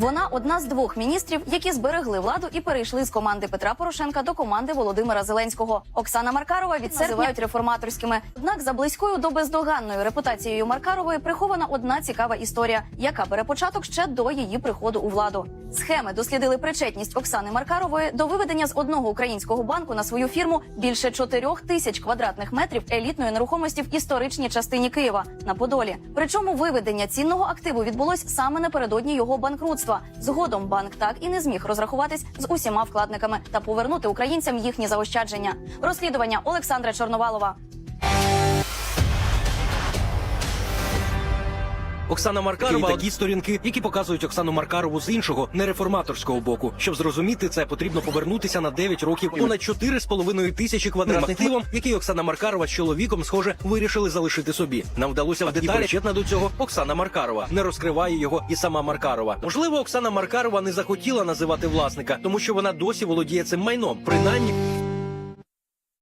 Вона одна з двох міністрів, які зберегли владу і перейшли з команди Петра Порошенка до команди Володимира Зеленського. Оксана Маркарова від себе називають реформаторськими. Однак за близькою до бездоганною репутацією Маркарової прихована одна цікава історія, яка бере початок ще до її приходу у владу. Схеми дослідили причетність Оксани Маркарової до виведення з одного українського банку на свою фірму більше чотирьох тисяч квадратних метрів елітної нерухомості в історичній частині Києва на Подолі. Причому виведення цінного активу відбулось саме напередодні його банкрутства. Згодом банк так і не зміг розрахуватись з усіма вкладниками та повернути українцям їхні заощадження. Розслідування Олександра Чорновалова. Оксана Маркарова Такі- такі сторінки, які показують Оксану Маркарову з іншого нереформаторського боку. Щоб зрозуміти це, потрібно повернутися на 9 років понад 4,5 тисячі квадратних активом, які Оксана Маркарова з чоловіком, схоже, вирішили залишити собі. Нам вдалося в деталі причетна до цього Оксана Маркарова. Не розкриває його і сама Маркарова. Можливо, Оксана Маркарова не захотіла називати власника, тому що вона досі володіє цим майном. Принаймні